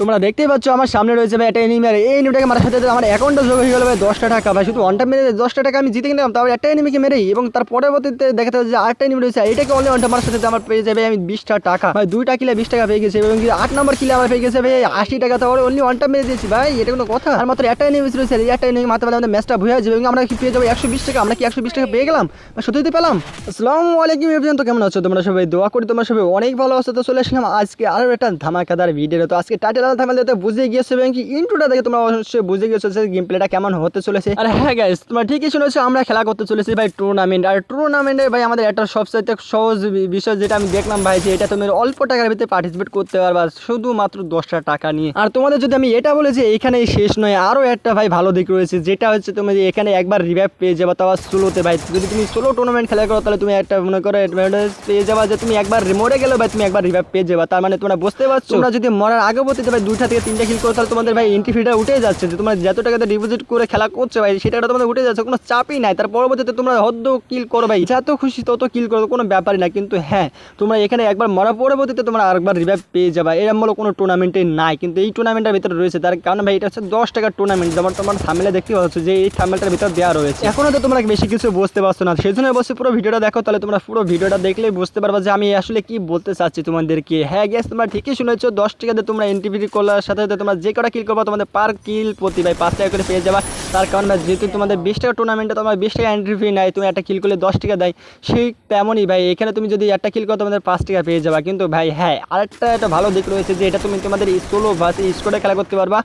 তোমরা দেখতেই পাচ্ছ, আমার সামনে রয়েছে ভাই একটা এনিমি আর এই এনিমিটাকে মারার সাথে আমার অ্যাকাউন্টে যোগ হয়ে গেল ভাই দশটা টাকা। ভাই, শুধু ওয়ানটা মেরে দশটা টাকা আমি জিতে কিনলাম তারপর একটা এনিমিকে মেরেই, এবং তার পরবর্তীতে দেখাতে হচ্ছে যে আটটা এনিমি রয়েছে এটাকে অনলি ওয়ানটা মারার সাথে আমার পেয়ে যাবে আমি বিশটা টাকা। ভাই, দুইটা কিলে বিশ টাকা পেয়ে গেছে, এবং আট নম্বর কিলে আমার পেয়ে গেছে ভাই আশি টাকা, তাহলে অনলি ওয়ানটা মেরে দিয়েছি ভাই, এটা কোনো কথা। আর মাত্র একটা এনিমি রয়েছে এই একটা এনিমি মাত্র আমাদের ম্যাচটা ভুয়ে যাবে, এবং আমরা কি পেয়ে যাব একশো বিশ টাকা, আমরা কি একশো বিশ টাকা পেয়ে গেলাম? বা সত্যি পেলাম। আসসালামু আলাইকুম এভরিওয়ান তো কেমন আছো? তোমরা সবাই দোয়া করি, তোমরা সবাই অনেক ভালো আছো, তো চলে আসলাম আজকে আরও একটা ধামাকাদার ভিডিও তো আজকে টাইটেল থামাল দিতে বুঝে গিয়েছো এবং কি দেখে তোমরা অবশ্যই বুঝে গিয়েছো যে গেম প্লেটা কেমন হতে চলেছে। আর হ্যাঁ গাইস তোমরা ঠিকই শুনেছো, আমরা খেলা করতে চলেছি ভাই টুর্নামেন্ট আর টুর্নামেন্টে ভাই আমাদের একটা সবচাইতে সহজ বিষয় যেটা আমি দেখলাম ভাই, যে এটা তুমি অল্প টাকার ভিতরে পার্টিসিপেট করতে পারবা শুধুমাত্র দশটা টাকা নিয়ে। আর তোমাদের যদি আমি এটা বলে যে এখানেই শেষ নয় আরও একটা ভাই ভালো দিক রয়েছে, যেটা হচ্ছে তুমি এখানে একবার রিভাইভ পেয়ে যাবা, তাও সোলোতে ভাই। যদি তুমি সোলো টুর্নামেন্ট খেলা করো, তাহলে তুমি একটা মনে করো অ্যাডভান্টেজ পেয়ে যাবা যে তুমি একবার মরে গেলে ভাই তুমি একবার রিভাইভ পেয়ে যাবা। তার মানে তোমরা বুঝতে পারছ, তোমরা যদি মরার আগে বলতে ভাই, দুইটা থেকে তিনটা কিল করো তাহলে তোমাদের ভাই এন্ট্রি ফিটা উঠে যাচ্ছে। যে তোমরা যত টাকাতে ডিপোজিট করে খেলা করছ ভাই, সেটা তোমাদের উঠে যাচ্ছে, কোনো চাপই নাই। তার পরবর্তীতে তোমরা হদ্দ কিল করো ভাই যত খুশি তত কিল করো, কোনো ব্যাপারই না কিন্তু হ্যাঁ তোমরা এখানে একবার মরার পরবর্তীতে তোমরা আরেকবার রিভাইভ পেয়ে যাবা। এরম হলো কোনো টুর্নামেন্টে নাই। কিন্তু এই টুর্নামেন্টের ভিতরে রয়েছে, তার কারণ ভাই, এটা হচ্ছে দশ টাকার টুর্নামেন্ট যেমন তোমার থামেলে দেখতে পাচ্ছ যে এই থামেলটার ভিতর দেওয়া রয়েছে। এখনও তো তোমরা বেশি কিছু বুঝতে পারছ না। সেই জন্য বসে পুরো ভিডিওটা দেখো, তাহলে তোমরা পুরো ভিডিওটা দেখলেই বুঝতে পারবা যে আমি আসলে কি বলতে চাচ্ছি তোমাদেরকে। হ্যাঁ গ্যাস তোমরা ঠিকই শুনেছো, দশ টাকাতে তোমরা এন্ট্রি করার সাথে সাথে তোমরা যে কটা কিল করবা, তোমাদের পার কিল প্রতি ভাই পাঁচ টাকা করে পেয়ে যাবা। তার কারণ ভাই, যেহেতু তোমাদের বিশ টাকা টুর্নামেন্টে তোমার বিশ টাকা এন্ট্রি ফি নেয় তুমি একটা কিল করলে দশ টাকা দেয়, সেই তেমনই ভাই, এখানে তুমি যদি একটা কিল করো, তোমাদের পাঁচ টাকা পেয়ে যাবা। কিন্তু ভাই হ্যাঁ আরেকটা একটা ভালো দিক রয়েছে যে এটা তুমি তোমাদের সোলো ভার্সে স্কোয়াডে খেলা করতে পারবা,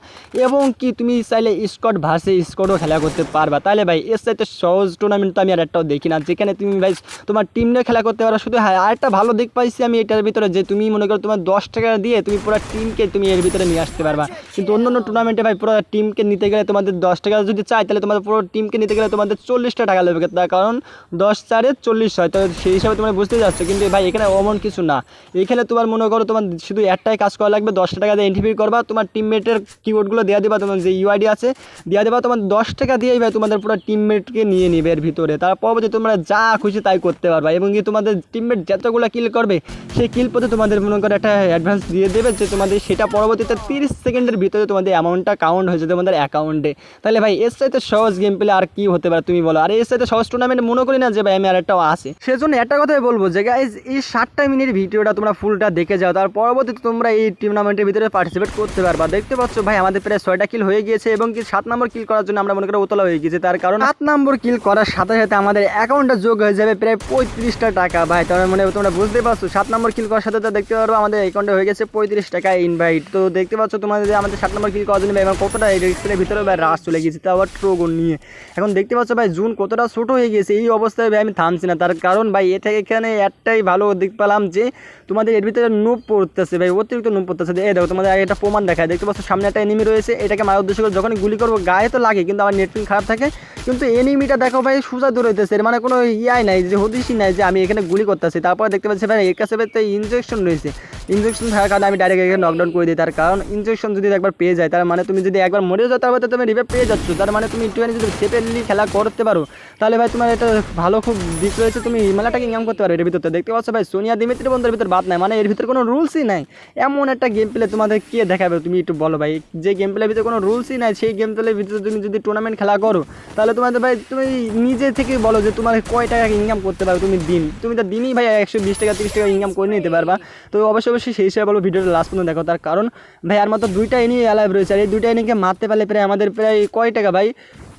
এবং কি তুমি চাইলে স্কট ভার্সে স্কোয়াডও খেলা করতে পারবা। তাহলে ভাই, এর সাথে সহজ টুর্নামেন্ট তো আমি আর একটাও দেখি না। যেখানে তুমি ভাই, তোমার টিম নিয়ে খেলা করতে পারো। শুধু হ্যাঁ আরেকটা ভালো দিক পাইছি আমি এটার ভিতরে যে তুমি মনে করো তোমার দশ টাকা দিয়ে তুমি পুরো টিমকে তুমি এর ভিতরে নিয়ে আসতে পারবা। কিন্তু অন্য অন্য টুর্নামেন্টে ভাই পুরো টিমকে নিতে গেলে তোমাদের দশ টাকা যদি চাই তাহলে তোমাদের পুরো টিমকে নিতে গেলে তোমাদের চল্লিশটা টাকা লাগবে। তার কারণ দশ চারে চল্লিশ হয়। তো সেই হিসাবে তোমরা বুঝতে যাচ্ছ কিন্তু ভাই, এখানে অমন কিছু না। এখানে তোমার মনে করো তোমার শুধু একটাই কাজ করা লাগবে। দশটা টাকা দিয়ে এন্ট্রি করবা। তোমার টিমমেটের কিবোর্ডগুলো দেওয়া দেবা, তোমার যে ইউআইডি আছে দেওয়া দেবা, তোমার দশ টাকা দিয়েই ভাই তোমাদের পুরো টিমমেটকে নিয়ে নিবে এর ভিতরে। তার পরবর্তী তোমরা যা খুশি তাই করতে পারবা। এবং কি তোমাদের টিমমেট যতগুলো কিল করবে, সেই কিল পথে তোমাদের মনে করো একটা অ্যাডভান্স দিয়ে দেবে যে তোমাদের সেটা পরবর্তীতে তিরিশ সেকেন্ডের ভিতরে তোমাদের অ্যামাউন্টটা কাউন্ট হয়ে তোমাদের অ্যাকাউন্টে তাহলে ভাই, এর সাথে সহজ গেম প্লে আর কি হতে পারে তুমি বলো? আর এর সাথে সহজ টুর্নামেন্ট মনে করি না যে ভাই, আমি আর একটাও আসে সেজন্য একটা কথাই বলব যে গাইজ এই ষাটটা মিনিট ভিডিওটা তোমরা ফুলটা দেখে যাও। তার পরবর্তীতে তোমরা এই টুর্নামেন্টের ভিতরে পার্টিসিপেট করতে পারবা। দেখতে পাচ্ছ ভাই, আমাদের প্রায় ছয়টা কিল হয়ে গিয়েছে এবং কি সাত নম্বর কিল করার জন্য আমরা মনে করি উতলা হয়ে গিয়েছে। তার কারণ সাত নম্বর কিল করার সাথে সাথে আমাদের অ্যাকাউন্টটা যোগ হয়ে যাবে প্রায় পঁয়ত্রিশটা টাকা। ভাই তার মানে তোমরা বুঝতে পারছ, সাত নম্বর কিল করার সাথে সাথে দেখতে পারব আমাদের অ্যাকাউন্টে হয়ে গেছে পঁয়ত্রিশ টাকা ইনভাইট তো দেখতে পাচ্ছ তোমাদের আমাদের সাত নম্বর কিল করার জন্য ভাই কতটা রিক্সের ভিতরে ভাই রাস চলে গিয়েছে, তাও আবার ট্রোগন নিয়ে। এখন দেখতে পাচ্ছ ভাই, জুন কতটা ছোট হয়ে গেছে এই অবস্থায় ভাই আমি থামছি না। তার কারণ ভাই, এ থেকে এখানে একটাই ভালো দিক পেলাম যে, তোমাদের এর ভিতরে নুপ পড়তেছে ভাই, অতিরিক্ত নুপ পড়তেছে। এই দেখো, তোমাদের একটা প্রমাণ দেখায়। দেখতে পাচ্ছ, সামনে একটা এনিমি রয়েছে, এটাকে মারার উদ্দেশ্য করে যখনই গুলি করব, গায়ে তো লাগে, কিন্তু আমার নেটপিং খারাপ থাকে। কিন্তু এনিমিটা দেখো ভাই, সোজা দূর হইতেছে এর মানে কোনো ইয়াই নাই, যে হদিসই নাই যে আমি এখানে গুলি করতেছি। তারপর দেখতে পাচ্ছি ভাই, এর কাছে ভাই তো ইনজেকশন রয়েছে। ইনজেকশন থাকার কারণে আমি ডাইরেক্ট এখানে করে দিই, তার কারণ ইনজেকশন যদি একবার পেয়ে যায়, তার মানে তুমি যদি একবার মরে যাও তারপরে তুমি রিভাইভ পেয়ে যাচ্ছ, তার মানে তুমি একটুখানি যদি সেফেলি খেলা করতে পারো, তাহলে ভাই তোমার এটা ভালো খুব দিক রয়েছে, তুমি মেলাটাকে ইনকাম করতে পারো এর ভিতরে দেখতে পাচ্ছ ভাই, সোনিয়া দিমিত্রি বন্ধুর ভিতর বাদ নাই মানে এর ভিতরে কোনো রুলসই নাই। এমন একটা গেম প্লে তোমাদের কে দেখাবে, তুমি একটু বলো ভাই, যে গেম প্লের ভিতরে কোনো রুলসই নাই, সেই গেম প্লের ভিতরে তুমি যদি টুর্নামেন্ট খেলা করো, তাহলে তোমাদের ভাই, তুমি নিজে থেকে বলো যে তোমার কয় টাকা ইনকাম করতে পারো তুমি দিন। তুমি তো দিনই ভাই একশো বিশ টাকা, তিরিশ টাকা ইনকাম করে নিতে পারবা। তো অবশ্যই অবশ্যই সেই হিসাবে বলব ভিডিওটা লাস্ট পর্যন্ত দেখো। তার কারণ, ভাই, আর মাত্র দুইটা এনি অ্যালাইভ রয়েছে। আর এই দুইটা এনিকে মারতে পারলে প্রায় আমাদের প্রায় কয় টাকা ভাই?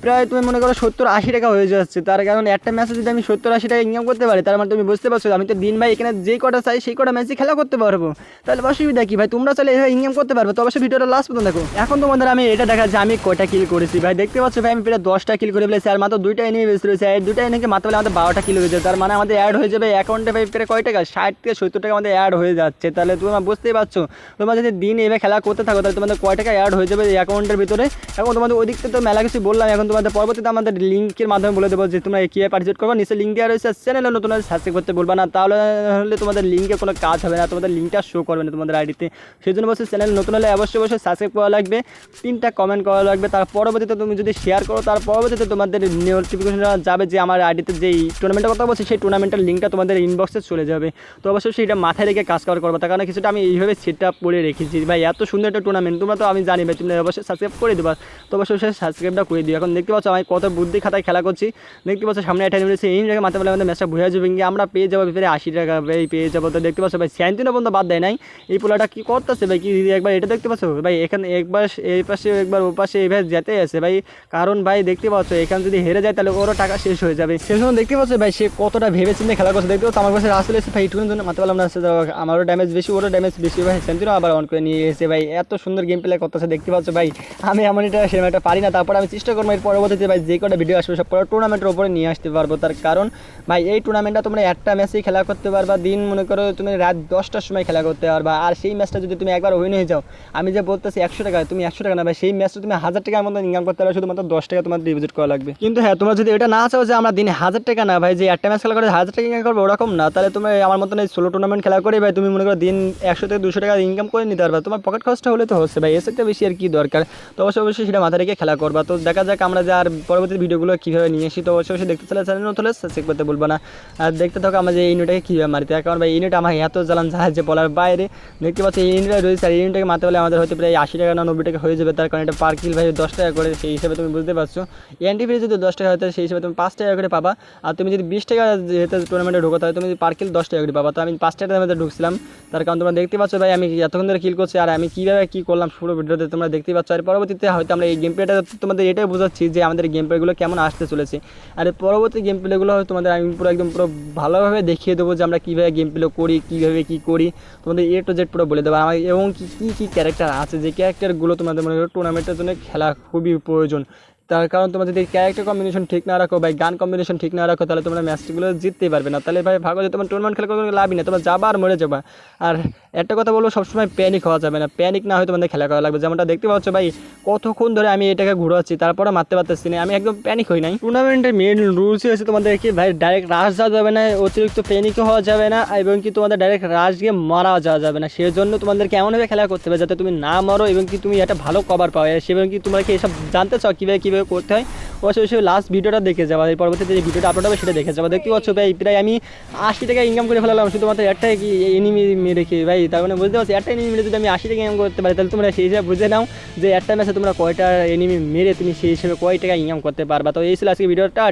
প্রায় তুমি মনে করো সত্তর আশি টাকা হয়ে যাচ্ছে। তার কারণ একটা ম্যাচে যদি আমি সত্তর আশি টাকা ইনকাম করতে পারি, তার মানে তুমি বুঝতে পারছ আমি তো দিন ভাই এখানে যে কটা চাই সেই কটা ম্যাচে খেলা করতে পারব। তাহলে অসুবিধা কি ভাই? তোমরা চাইলে এভাবে ইনকাম করতে পারবে। তো অবশ্যই ভিডিওটা লাস্ট পর্যন্ত দেখো। এখন তোমাদের আমি এটা দেখা যে আমি কয়টা কিল করেছি ভাই? দেখতে পাচ্ছ ভাই, আমি প্রায় দশটা কিল করে ফেলেছি, আর মাত্র দুইটা এনিমি বেশি রয়েছে। আর দুইটা এনিকে মাত্র বলে আমাদের বারোটা কিল হয়ে যাবে তার মানে আমাদের অ্যাড হয়ে যাবে অ্যাকাউন্টে ভাই প্রায় কয় টাকা? ষাট থেকে সত্তর টাকা আমাদের অ্যাড হয়ে যাচ্ছে। তাহলে তোমরা বুঝতেই পারছ, তোমরা যদি দিন এভাবে খেলা করতে থাকো, তাহলে তোমাদের কয় টাকা অ্যাড হয়ে যাবে অ্যাকাউন্টের ভিতরে? এখন তোমাদের ওই দিক থেকে তো মেলা কিছু বললাম, এখন তোমাদের পরবর্তীতে আমাদের লিঙ্কের মাধ্যমে বলে দেবো যে তোমরা কীভাবে পার্টিসিপেট করব। নিচে লিঙ্ক দেওয়া রয়েছে চ্যানেলে নতুন সাবস্ক্রাইব করতে বলবা না। তাহলে হলে তোমাদের লিঙ্কে কোনো কাজ হবে না, তোমাদের লিঙ্কটা শো করবে না তোমাদের আইডিতে সেই জন্য বলছি চ্যানেল নতুন হলে অবশ্যই অবশ্যই সাবস্ক্রাইব করা লাগবে, তিনটা কমেন্ট করা লাগবে। তার পরবর্তীতে তুমি যদি শেয়ার করো, তার পরবর্তীতে তোমাদের নোটিফিকেশন যাবে যে আমার আইডিতে যেই টুর্নামেন্টের কথা বলছি, সেই টুর্নামেন্টের লিঙ্কটা তোমাদের ইনবক্সে চলে যাবে। তো অবশ্যই সেটা মাথায় রেখে কাজ করা করব। তার কারণে কিছুটা আমি এইভাবে সেটটা পড়ে রেখেছি। ভাই, এত সুন্দর একটা টুর্নামেন্ট তোমরা তো আমি জানি ভাই তুমি অবশ্যই সাবস্ক্রাইব করে দেবা। তো অবশ্যই সাবস্ক্রাইবটা করে দিও। এখন দেখতে পাচ্ছ আমি কত বুদ্ধি খাতায় খেলা করছি। দেখতে পাচ্ছ সামনে একটা নিমেছে এই জায়গায় মাথা বলে আমাদের ম্যাচটা ভুয়া যাবে আমরা পেয়ে যাব ভিতরে আশি টাকা, ভাই পেয়ে যাব। তো দেখতে পাচ্ছ ভাই, স্যান্তিনো পর্যন্ত বাদ দেয় নাই। এই পোলাটা কি করতেছে ভাই? কি একবার এটা দেখতে পাচ্ছ? ভাই, এখানে একবার এই পাশে একবার ও পাশে এইভাবে যেতে আছে ভাই। কারণ ভাই দেখতে পাচ্ছ, এখানে যদি হেরে যায় তাহলে ওরও টাকা শেষ হয়ে যাবে। সেই সময় দেখতে পাচ্ছ ভাই, সে কতটা ভেবে চিন্তে খেলা করছে। দেখতে পাচ্ছ, আমার কাছে আসলে এসে ভাই একটুখানি জন্য মাথা বললাম না আমারও ড্যামেজ বেশি, ওরও ড্যামেজ বেশি। ভাই, স্যান্তিনো আবার অন করে নিয়ে এসে ভাই, এত সুন্দর গেম প্লে করতেছে। দেখতে পাচ্ছ ভাই, আমি এমন এটা সেরকম একটা পারি না। তারপর আমি চেষ্টা করব এর পরবর্তীতে ভাই যে কটা ভিডিও আসবে সব পরে টুর্নামেন্টের উপরে নিয়ে আসতে পারব। তার কারণ, ভাই, এই টুর্নামেন্টটা তোমরা একটা ম্যাচেই খেলা করতে পারবা, দিন মনে করো তুমি রাত দশটার সময় খেলা করতে পারবা। আর সেই ম্যাচটা যদি তুমি একবার উইন হয়ে যাও, আমি যে বলতেছি একশো টাকা, তুমি একশো টাকা না ভাই, সেই ম্যাচটা তুমি হাজার টাকার মতো ইনকাম করতে পারবে, শুধুমাত্র দশ টাকা তোমার ডিপোজিট করা লাগবে। কিন্তু হ্যাঁ তোমরা যদি এটা না চাও যে আমরা দিনে হাজার টাকা না ভাই, যে একটা ম্যাচ খেলা করে হাজার টাকা ইনকাম করব, ওরকম না। তাহলে তুমি আমার মতন এই ষোলো টুর্নামেন্ট খেলা করে ভাই, তুমি মনে করো দিন একশো থেকে দুশো টাকা ইনকাম করে নিতে পারবে। তোমার পকেট খরচটা হলে তো হচ্ছে ভাই, এর থেকে বেশি আর কি দরকার? তো অবশ্যই সেটা মাথা রেখে খেলা করবা। তো দেখা যাক আমরা যে আর পরবর্তী ভিডিওগুলো কীভাবে নিয়ে আসি, তো অবশ্যই দেখতে চলে চ্যানেল নতুন চেক করতে বলব না। আর দেখতে থাকো আমরা যে এই ইউনিটটাকে কীভাবে হয় কারণ ভাই ইউনিট আমার এত জ্বালান জাহাজ যে বলার বাইরে দেখতে পাচ্ছি এই ইউনিটটা রয়েছে। আর ইউনিটটাকে মারতে পারলে আমাদের হতে প্রায় আশি টাকা না নব্বই টাকা হয়ে যাবে। তার কারণ এটা পার কিল ভাই দশ টাকা করে, সেই হিসাবে তুমি বুঝতে পারছ। এনটি ফ্রি যদি দশ টাকা হতে সেই হিসাবে তুমি পাঁচ টাকা করে পাবা। আর তুমি যদি বিশ টাকা যেহেতু টুর্নামেন্টে ঢোকাতে হয় তুমি পার কিল দশ টাকা করে পাবা। তো আমি পাঁচ টাকার মধ্যে ঢুকছিলাম। তার কারণ তোমরা দেখতে পাচ্ছ ভাই, আমি এতক্ষণ ধরে কিল করছি। আর আমি কীভাবে কী করলাম পুরো ভিডিওতে তোমরা দেখতে পাচ্ছ। আর পরবর্তীতে হয়তো আমরা এই গেম প্লেটা তোমাদের এটাই বোঝাচ্ছি যে আমাদের গেম প্লেগুলো কেমন আসতে চলেছে। আর পরবর্তী গেম প্লেগুলো তোমাদের আমি পুরো একদম পুরো ভালোভাবে দেখিয়ে দেবো যে আমরা কীভাবে গেম প্লে করি, কীভাবে কী করি। তোমাদের এ টু জেড পুরো বলে দেবো। আমার এবং কী কী কী ক্যারেক্টার আছে? যে ক্যারেক্টারগুলো তোমাদের মনে করো টুর্নামেন্টের জন্য খেলা খুবই প্রয়োজন। তার কারণ তোমরা যদি ক্যারেক্টার কম্বিনেশন ঠিক না রাখো বা গান কম্বিনেশন ঠিক না রাখো, তাহলে তোমরা ম্যাচগুলো জিততেই পারবে না। তাহলে ভাই ভাগো যে তোমার টুর্নামেন্ট খেলা কোনো লাভই না তোমরা যাবা আর মরে যাবা। আর একটা কথা বলব, সবসময় প্যানিক হওয়া যাবে না। প্যানিক না হয়ে তোমাদের খেলা করা লাগবে। যেমনটা দেখতে পাচ্ছ ভাই, কতক্ষণ ধরে আমি এটাকে ঘুরাচ্ছি, তারপরে মারতে পারতেছি না। আমি একদম প্যানিক হই নাই। টুর্নামেন্টের মেন রুলসই হচ্ছে তোমাদেরকে ভাই ডাইরেক্ট রাশ যাওয়া যাবে না, অতিরিক্ত প্যানিকও হওয়া যাবে না, এবং কি তোমাদের ডাইরেক্ট রাশ গিয়ে মারা যাওয়া যাবে না। সেই জন্য তোমাদেরকে এমনভাবে খেলা করতে হবে যাতে তুমি না মারো, এবং কি তুমি একটা ভালো কভার পাও। এবং কি তোমরা কি এসব জানতে চাও, কীভাবে কীভাবে করতে হয়? অবশ্যই অবশ্যই লাস্ট ভিডিওটা দেখে যাবা। এই পরবর্তীতে যে ভিডিওটা আপলোড হবে সেটা দেখে যাবা। দেখতে পাচ্ছ ভাই, প্রায় আমি আশি টাকা ইনকাম করে ফেলালাম। শুধুমাত্র একটাই কি এনিমি মেরে খেয়ে ভাই, তার মানে বুঝতে পারছি? একটা এনিমি মেরে যদি আমি আশি টাকা ইনকাম করতে পারি, তাহলে তোমরা সেই হিসাবে বুঝে নাও যে একটা ম্যাচে তোমরা কয়টা এনিমি মেরে তুমি সেই হিসেবে কয় টাকা ইনকাম করতে পারবা। তো এই ছিল আজকে ভিডিওটা